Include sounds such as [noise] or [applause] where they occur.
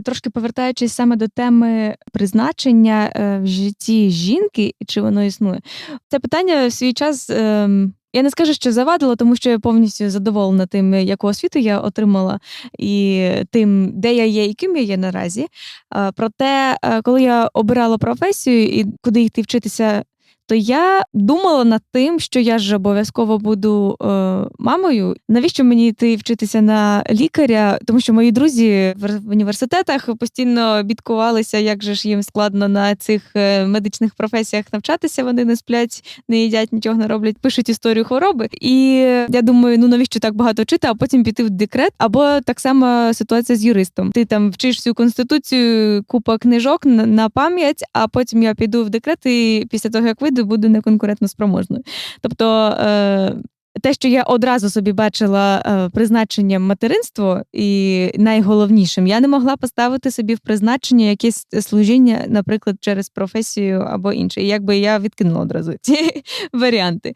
Трошки повертаючись саме до теми призначення е, в житті жінки, чи воно існує, це питання в свій час. ем, я не скажу, що завадило, тому що я повністю задоволена тим, яку освіту я отримала, і тим, де я є і ким я є наразі. Е, Проте, е, коли я обирала професію і куди йти вчитися, то я думала над тим, що я ж обов'язково буду е, мамою. Навіщо мені йти вчитися на лікаря? Тому що мої друзі в університетах постійно бідкувалися, як же ж їм складно на цих е, медичних професіях навчатися. Вони не сплять, не їдять, нічого не роблять, пишуть історію хвороби. І я думаю, ну навіщо так багато вчити, а потім піти в декрет? Або так само ситуація з юристом. Ти там вчиш всю конституцію, купа книжок на пам'ять, а потім я піду в декрет, і після того як вийду, буду неконкурентно спроможною. Тобто. Е, те, що я одразу собі бачила е, призначенням материнство, і найголовнішим, я не могла поставити собі в призначення якесь служіння, наприклад, через професію або інше. І якби я відкинула одразу ці [laughs] варіанти.